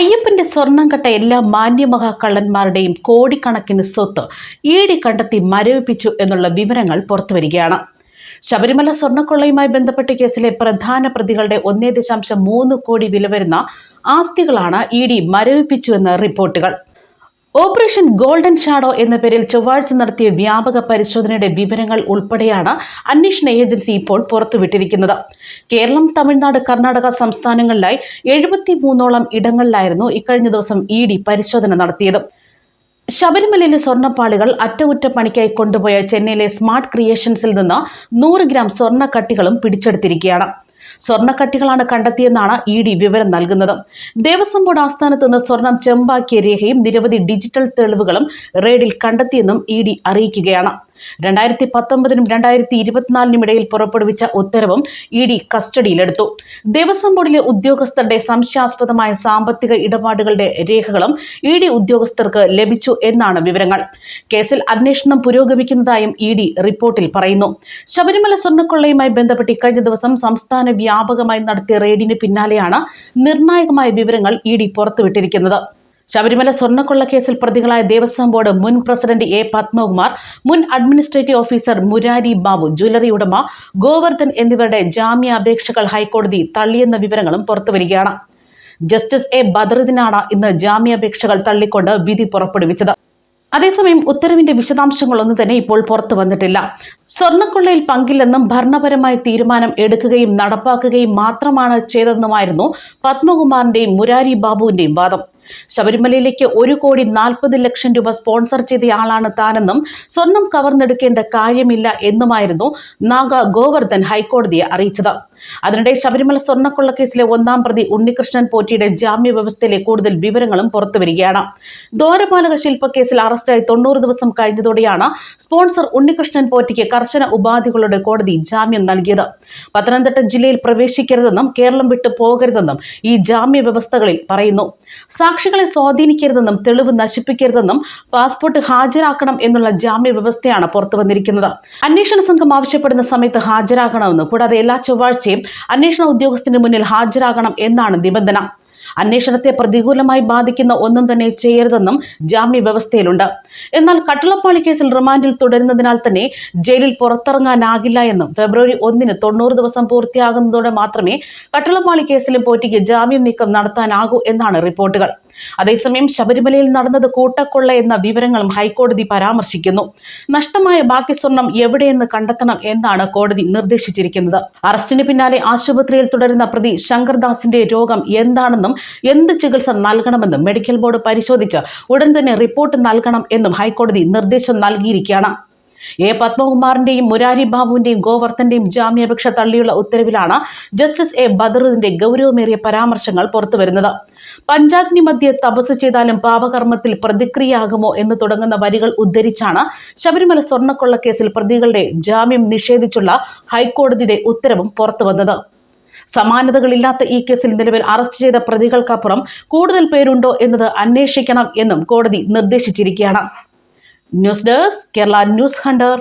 അയ്യപ്പന്റെ സ്വർണം കട്ട എല്ലാ മാന്യമഹാക്കള്ളന്മാരുടെയും കോടിക്കണക്കിന് സ്വത്ത് ഈടി കണ്ടെത്തി മരവിപ്പിച്ചു എന്നുള്ള വിവരങ്ങൾ പുറത്തുവരികയാണ്. ശബരിമല സ്വർണക്കൊള്ളയുമായി ബന്ധപ്പെട്ട കേസിലെ പ്രധാന പ്രതികളുടെ ഒന്നേ ദശാംശം മൂന്ന് കോടി വില വരുന്ന ആസ്തികളാണ് ഇ ഡി മരവിപ്പിച്ചുവെന്ന് റിപ്പോർട്ടുകൾ. ഓപ്പറേഷൻ ഗോൾഡൻ ഷാഡോ എന്ന പേരിൽ ചൊവ്വാഴ്ച നടത്തിയ വ്യാപക പരിശോധനയുടെ വിവരങ്ങൾ ഉൾപ്പെടെയാണ് അന്വേഷണ ഏജൻസി ഇപ്പോൾ പുറത്തുവിട്ടിരിക്കുന്നത്. കേരളം തമിഴ്നാട് കർണാടക സംസ്ഥാനങ്ങളിലായി എഴുപത്തി മൂന്നോളം ഇടങ്ങളിലായിരുന്നു ഇക്കഴിഞ്ഞ ദിവസം ഇ ഡി പരിശോധന നടത്തിയത്. ശബരിമലയിലെ സ്വർണപ്പാളികൾ അറ്റകുറ്റപ്പണിക്കായി കൊണ്ടുപോയ ചെന്നൈയിലെ സ്മാർട്ട് ക്രിയേഷൻസിൽ നിന്ന് നൂറ് ഗ്രാം സ്വർണക്കട്ടികളും പിടിച്ചെടുത്തിരിക്കുകയാണ്. സ്വർണക്കട്ടികളാണ് കണ്ടെത്തിയെന്നാണ് ഇ ഡി വിവരം നൽകുന്നത്. ദേവസ്വം ബോർഡ് ആസ്ഥാനത്ത് നിന്ന് സ്വർണം ചെമ്പാക്കിയ രേഖയും നിരവധി ഡിജിറ്റൽ തെളിവുകളും റെയ്ഡിൽ കണ്ടെത്തിയെന്നും ഇ ഡി അറിയിക്കുകയാണ്. രണ്ടായിരത്തി പത്തൊമ്പതിനും രണ്ടായിരത്തി ഇരുപത്തിനാലിനും ഇടയിൽ പുറപ്പെടുവിച്ച ഉത്തരവും ഇ ഡി കസ്റ്റഡിയിലെടുത്തു. ദേവസ്വം ബോർഡിലെ ഉദ്യോഗസ്ഥരുടെ സംശയാസ്പദമായ സാമ്പത്തിക ഇടപാടുകളുടെ രേഖകളും ഇ ഡി ഉദ്യോഗസ്ഥർക്ക് ലഭിച്ചു എന്നാണ് വിവരങ്ങൾ. കേസിൽ അന്വേഷണം പുരോഗമിക്കുന്നതായും ഇ ഡി റിപ്പോർട്ടിൽ പറയുന്നു. ശബരിമല സ്വർണക്കൊള്ളയുമായി ബന്ധപ്പെട്ട് ഇക്കഴിഞ്ഞ ദിവസം സംസ്ഥാന വ്യാപകമായി നടത്തിയ റെയ്ഡിന് പിന്നാലെയാണ് നിർണായകമായ വിവരങ്ങൾ ഇ ഡി പുറത്തുവിട്ടിരിക്കുന്നത്. ശബരിമല സ്വർണക്കൊള്ള കേസിൽ പ്രതികളായ ദേവസ്വം ബോർഡ് മുൻ പ്രസിഡന്റ് എ പത്മകുമാർ മുൻ administrative officer Murari Babu jewellery ഉടമ ഗോവർദ്ധൻ എന്നിവരുടെ ജാമ്യാപേക്ഷകൾ ഹൈക്കോടതി തള്ളിയെന്ന വിവരങ്ങളും പുറത്തുവരികയാണ്. ജസ്റ്റിസ് എ ബദറുദ്ദീനാണ് ഇന്ന് ജാമ്യാപേക്ഷകൾ തള്ളിക്കൊണ്ട് വിധി പുറപ്പെടുവിച്ചത്. അതേസമയം ഉത്തരവിന്റെ വിശദാംശങ്ങളൊന്നും തന്നെ ഇപ്പോൾ പുറത്തു വന്നിട്ടില്ല. സ്വർണക്കൊള്ളയിൽ പങ്കില്ലെന്നും ഭരണപരമായ തീരുമാനം എടുക്കുകയും നടപ്പാക്കുകയും മാത്രമാണ് ചെയ്തതെന്നുമായിരുന്നു പത്മകുമാറിന്റെയും മുരാരി ബാബുവിന്റെയും വാദം. ശബരിമലയിലേക്ക് ഒരു കോടി നാൽപ്പത് ലക്ഷം രൂപ സ്പോൺസർ ചെയ്തയാളാണ് താനെന്നും സ്വർണം കവർന്നെടുക്കേണ്ട കാര്യമില്ല എന്നുമായിരുന്നു നാഗ ഗോവർദ്ധൻ ഹൈക്കോടതിയെ അറിയിച്ചത്. അതിനിടെ ശബരിമല സ്വർണക്കൊള്ള കേസിലെ ഒന്നാം പ്രതി ഉണ്ണികൃഷ്ണൻ പോറ്റിയുടെ ജാമ്യ വ്യവസ്ഥയിലെ കൂടുതൽ വിവരങ്ങളും പുറത്തുവരികയാണ്. ദ്വാരപാലക ശില്പക്കേസിൽ അറസ്റ്റായി തൊണ്ണൂറ് ദിവസം കഴിഞ്ഞതോടെയാണ് സ്പോൺസർ ഉണ്ണികൃഷ്ണൻ പോറ്റിക്ക് കർശന ഉപാധികളുടെ കോടതി ജാമ്യം നൽകിയത്. പത്തനംതിട്ട ജില്ലയിൽ പ്രവേശിക്കരുതെന്നും കേരളം വിട്ടു പോകരുതെന്നും ഈ ജാമ്യ വ്യവസ്ഥകളിൽ പറയുന്നു സാക്ഷികളെ സ്വാധീനിക്കരുതെന്നും തെളിവ് നശിപ്പിക്കരുതെന്നും പാസ്പോർട്ട് ഹാജരാക്കണം എന്നുള്ള ജാമ്യ വ്യവസ്ഥയാണ് പുറത്തു വന്നിരിക്കുന്നത്. അന്വേഷണ സംഘം ആവശ്യപ്പെടുന്ന സമയത്ത് ഹാജരാകണമെന്ന് കൂടാതെ എല്ലാ ചൊവ്വാഴ്ചയും അന്വേഷണ ഉദ്യോഗസ്ഥന് മുന്നിൽ ഹാജരാകണം എന്നാണ് നിബന്ധന. അന്വേഷണത്തെ പ്രതികൂലമായി ബാധിക്കുന്ന ഒന്നും തന്നെ ചെയ്യരുതെന്നും ജാമ്യ വ്യവസ്ഥയിലുണ്ട്. എന്നാൽ കട്ടളപ്പാളി കേസിൽ റിമാൻഡിൽ തുടരുന്നതിനാൽ തന്നെ ജയിലിൽ പുറത്തിറങ്ങാനാകില്ല എന്നും ഫെബ്രുവരി ഒന്നിന് തൊണ്ണൂറ് ദിവസം പൂർത്തിയാകുന്നതോടെ മാത്രമേ കട്ടളപ്പാളി കേസിലും പോറ്റിക്ക് ജാമ്യം നീക്കം നടത്താനാകൂ എന്നാണ് റിപ്പോർട്ടുകൾ. അതേസമയം ശബരിമലയിൽ നടന്നത് കൂട്ടക്കൊള്ള എന്ന വിവരങ്ങളും ഹൈക്കോടതി പരാമർശിക്കുന്നു. നഷ്ടമായ ബാക്കി സ്വർണം എവിടെയെന്ന് കണ്ടെത്തണം എന്നാണ് കോടതി നിർദ്ദേശിച്ചിരിക്കുന്നത്. അറസ്റ്റിന് പിന്നാലെ ആശുപത്രിയിൽ തുടരുന്ന പ്രതി ശങ്കർദാസിന്റെ രോഗം എന്താണെന്നും എന്ത് ചികിത്സ നൽകണമെന്നും മെഡിക്കൽ ബോർഡ് പരിശോധിച്ച് ഉടൻ തന്നെ റിപ്പോർട്ട് നൽകണം എന്നും ഹൈക്കോടതി നിർദ്ദേശം നൽകിയിരിക്കുകയാണ്. എ പത്മകുമാറിന്റെയും മുരാരി ബാബുവിന്റെയും ഗോവർദ്ധന്റെയും ജാമ്യാപേക്ഷ തള്ളിയുള്ള ഉത്തരവിലാണ് ജസ്റ്റിസ് എ ബദറുദ്ദിന്റെ ഗൗരവമേറിയ പരാമർശങ്ങൾ പുറത്തുവരുന്നത്. പഞ്ചാഗ്നി മധ്യ തപസ് ചെയ്താലും പാപകർമ്മത്തിൽ പ്രതിക്രിയയാകുമോ എന്ന് തുടങ്ങുന്ന വരികൾ ഉദ്ധരിച്ചാണ് ശബരിമല സ്വർണക്കൊള്ള കേസിൽ പ്രതികളുടെ ജാമ്യം നിഷേധിച്ചുള്ള ഹൈക്കോടതിയുടെ ഉത്തരവും പുറത്തുവന്നത്. സമാനതകളില്ലാത്ത ഈ കേസിൽ നിലവിൽ അറസ്റ്റ് ചെയ്ത പ്രതികൾക്കപ്പുറം കൂടുതൽ പേരുണ്ടോ എന്നത് അന്വേഷിക്കണം എന്നും കോടതി നിർദ്ദേശിച്ചിരിക്കുകയാണ്. News desk Kerala news hunter.